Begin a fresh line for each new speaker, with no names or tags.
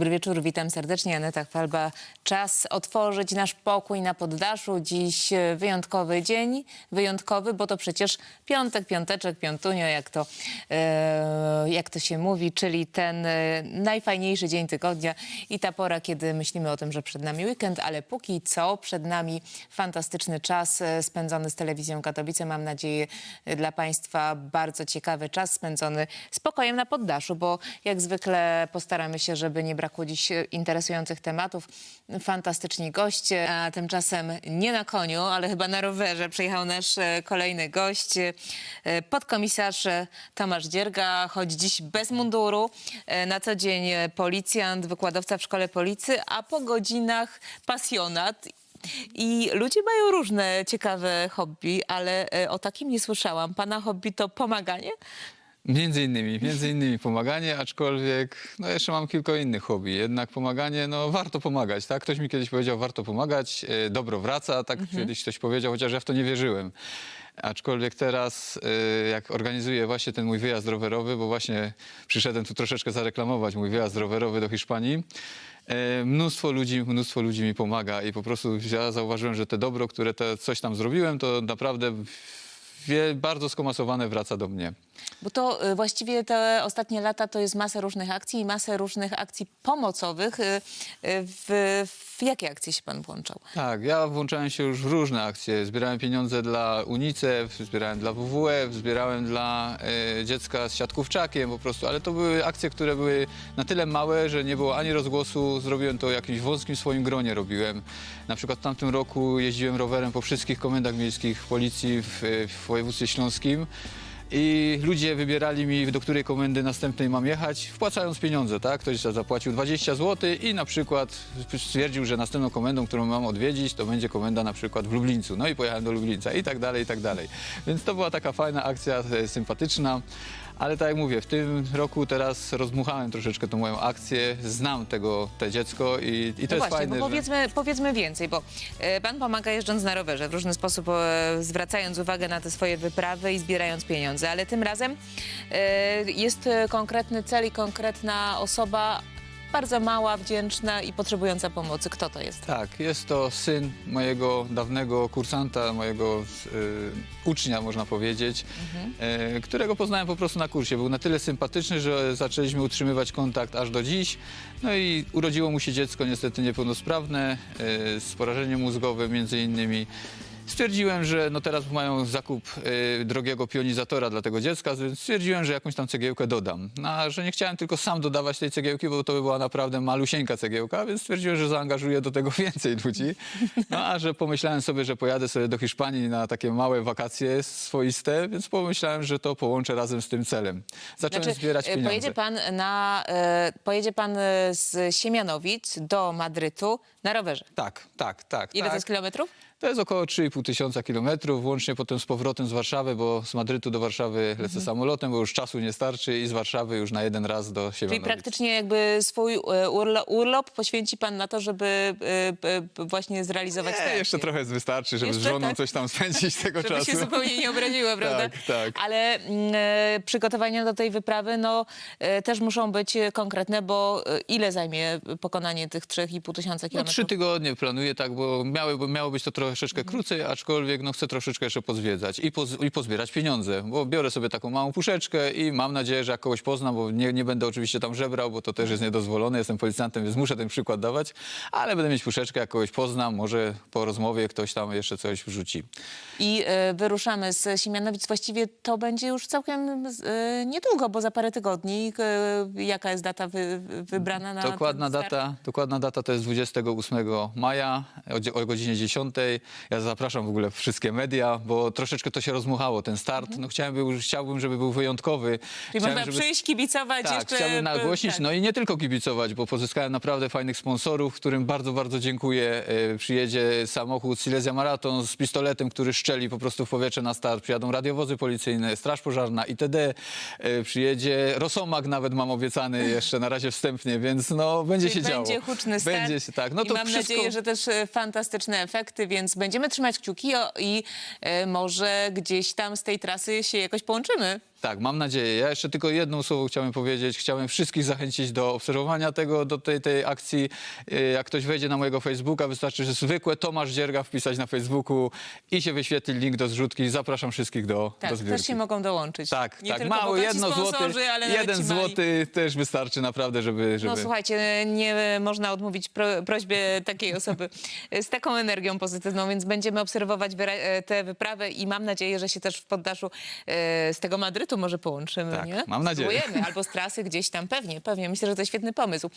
Dobry wieczór, witam serdecznie. Aneta Chwalba. Czas otworzyć nasz pokój na poddaszu. Dziś e, wyjątkowy dzień, wyjątkowy, bo to przecież piątek, piąteczek, piątunio, jak to, e, jak to się mówi, czyli ten e, najfajniejszy dzień tygodnia i ta pora, kiedy myślimy o tym, że przed nami weekend, ale póki co przed nami fantastyczny czas spędzony z telewizją Katowice. Mam nadzieję dla Państwa bardzo ciekawy czas spędzony spokojem na poddaszu, bo jak zwykle postaramy się, żeby nie brakło dziś e, interesujących tematów. Fantastyczni goście, a tymczasem nie na koniu, ale chyba na rowerze przyjechał nasz e, kolejny gość, e, podkomisarz Tomasz Dzierga, choć dziś bez munduru, na co dzień policjant, wykładowca w szkole policji, a po godzinach pasjonat. I ludzie mają różne ciekawe hobby, ale o takim nie słyszałam. Pana hobby to pomaganie?
Między innymi, między innymi pomaganie, aczkolwiek no jeszcze mam kilka innych hobby. Jednak pomaganie, no warto pomagać, tak? Ktoś mi kiedyś powiedział, warto pomagać, e, dobro wraca, tak kiedyś ktoś powiedział, chociaż ja w to nie wierzyłem. Aczkolwiek teraz, e, jak organizuję właśnie ten mój wyjazd rowerowy, bo właśnie przyszedłem tu troszeczkę zareklamować mój wyjazd rowerowy do Hiszpanii, e, mnóstwo ludzi, mnóstwo ludzi mi pomaga i po prostu ja zauważyłem, że te dobro, które te coś tam zrobiłem, to naprawdę wie, bardzo skomasowane wraca do mnie.
Bo to y, właściwie te ostatnie lata to jest masa różnych akcji i masę różnych akcji pomocowych. Y, y, W, w jakie akcje się pan włączał?
Tak, ja włączałem się już w różne akcje. Zbierałem pieniądze dla UNICEF, zbierałem dla WWF, zbierałem dla dziecka z siatkówczakiem po prostu, ale to były akcje, które były na tyle małe, że nie było ani rozgłosu. Zrobiłem to w jakimś wąskim swoim gronie robiłem. Na przykład w tamtym roku jeździłem rowerem po wszystkich komendach miejskich policji w, w województwie śląskim. I ludzie wybierali mi, do której komendy następnej mam jechać, wpłacając pieniądze, tak? Ktoś za- zapłacił 20 zł i na przykład stwierdził, że następną komendą, którą mam odwiedzić, to będzie komenda na przykład w Lublińcu. No i pojechałem do Lublińca i tak dalej, i tak dalej. Więc to była taka fajna akcja, e, sympatyczna. Ale tak jak mówię, w tym roku teraz rozmuchałem troszeczkę tą moją akcję, znam tego, te dziecko i, i to
No
jest
właśnie,
fajne,
bo
że...
powiedzmy, powiedzmy więcej, bo e, pan pomaga jeżdżąc na rowerze, w różny sposób e, zwracając uwagę na te swoje wyprawy i zbierając pieniądze, ale tym razem e, jest e, konkretny cel i konkretna osoba, bardzo mała, wdzięczna i potrzebująca pomocy. Kto to jest?
Tak, jest to syn mojego dawnego kursanta, mojego y, ucznia, można powiedzieć, y, którego poznałem po prostu na kursie. Był na tyle sympatyczny, że zaczęliśmy utrzymywać kontakt aż do dziś. No i urodziło mu się dziecko niestety niepełnosprawne, y, z porażeniem mózgowym między innymi. Stwierdziłem, że no teraz mają zakup y, drogiego pionizatora dla tego dziecka, więc stwierdziłem, że jakąś tam cegiełkę dodam. No, a że nie chciałem tylko sam dodawać tej cegiełki, bo to by była naprawdę malusieńka cegiełka, więc stwierdziłem, że zaangażuję do tego więcej ludzi. No a że pomyślałem sobie, że pojadę sobie do Hiszpanii na takie małe wakacje swoiste, więc pomyślałem, że to połączę razem z tym celem. Zacząłem zbierać
e,
pieniądze.
pojedzie pan, na, e, pojedzie pan e, z Siemianowic do Madrytu na rowerze.
Tak, tak, tak.
Ile
tak.
to jest kilometrów?
To jest około 3,5 tysiąca kilometrów, łącznie potem z powrotem z Warszawy, bo z Madrytu do Warszawy lecę
Mhm.
samolotem, bo już czasu nie starczy i z Warszawy już na jeden raz do
Czyli
Siemianowic.
praktycznie jakby swój e, urlo, urlop poświęci pan na to, żeby e, e, właśnie zrealizować
Nie, jeszcze trochę wystarczy, żeby
Jeszcze
z żoną
tak?
coś tam spędzić tego
Żeby
czasu.
się zupełnie nie obraziła, prawda?
Tak, tak.
Ale mm, e, przygotowania do tej wyprawy no, e, też muszą być e, konkretne, bo e, ile zajmie pokonanie tych 3,5 tysiąca
No,
kilometrów?
trzy tygodnie planuję tak, bo miały, bo miało być to troszeczkę
Mhm.
krócej, aczkolwiek no, chcę troszeczkę jeszcze pozwiedzać i, poz, i pozbierać pieniądze, bo biorę sobie taką małą puszeczkę i mam nadzieję, że jak kogoś poznam, bo nie, nie będę oczywiście tam żebrał, bo to też jest niedozwolone, jestem policjantem, więc muszę ten przykład dawać, ale będę mieć puszeczkę, jak kogoś poznam, może po rozmowie ktoś tam jeszcze coś wrzuci.
I e, wyruszamy z Siemianowic. Właściwie to będzie już całkiem e, niedługo, bo za parę tygodni. E, jaka jest data wy, wybrana na
Dokładna data, dokładna data to jest 28 maja o, o godzinie 10. Ja zapraszam w ogóle wszystkie media, bo troszeczkę to się rozmuchało, ten start. No chciałbym, chciałbym, żeby był wyjątkowy.
Czyli
Chciałem,
można
żeby-
przyjść, kibicować
Tak,
jeszcze...
chciałbym nagłośnić,
tak.
no i nie tylko kibicować, bo pozyskałem naprawdę fajnych sponsorów, którym bardzo, bardzo dziękuję. E, Przyjedzie samochód Silesia Marathon z pistoletem, który szczeli po prostu w powietrze na start. Przyjadą radiowozy policyjne, straż pożarna, itd. E, Przyjedzie Rosomak nawet mam obiecany jeszcze na razie wstępnie, więc no będzie
Czyli
się działo.
będzie huczny start
Będzie się, tak. No
i
to
mam
wszystko...
nadzieję, że też e, fantastyczne efekty, więc będziemy trzymać kciuki o, i e, może gdzieś tam z tej trasy się jakoś połączymy.
Tak, mam nadzieję. Ja jeszcze tylko jedno słowo chciałem powiedzieć. Chciałem wszystkich zachęcić do obserwowania tego, do tej, tej akcji. Y, Jak ktoś wejdzie na mojego Facebooka, wystarczy, że zwykłe Tomasz Dzierga wpisać na Facebooku i się wyświetli link do zrzutki. Zapraszam wszystkich do,
Tak,
do zbiórki.
też się mogą dołączyć.
Tak,
nie
tak,
tylko
mało, jedno złoty, jeden złoty też wystarczy naprawdę, żeby... żeby...
No słuchajcie, nie można odmówić pro, prośbie takiej osoby z taką energią pozytywną, więc będziemy obserwować e, tę wyprawę i mam nadzieję, że się też w poddaszu e, z tego Madrytu może połączymy,
Tak,
nie?
mam nadzieję.
Spróbujemy, albo z trasy gdzieś tam, pewnie, pewnie. Myślę, że to świetny pomysł.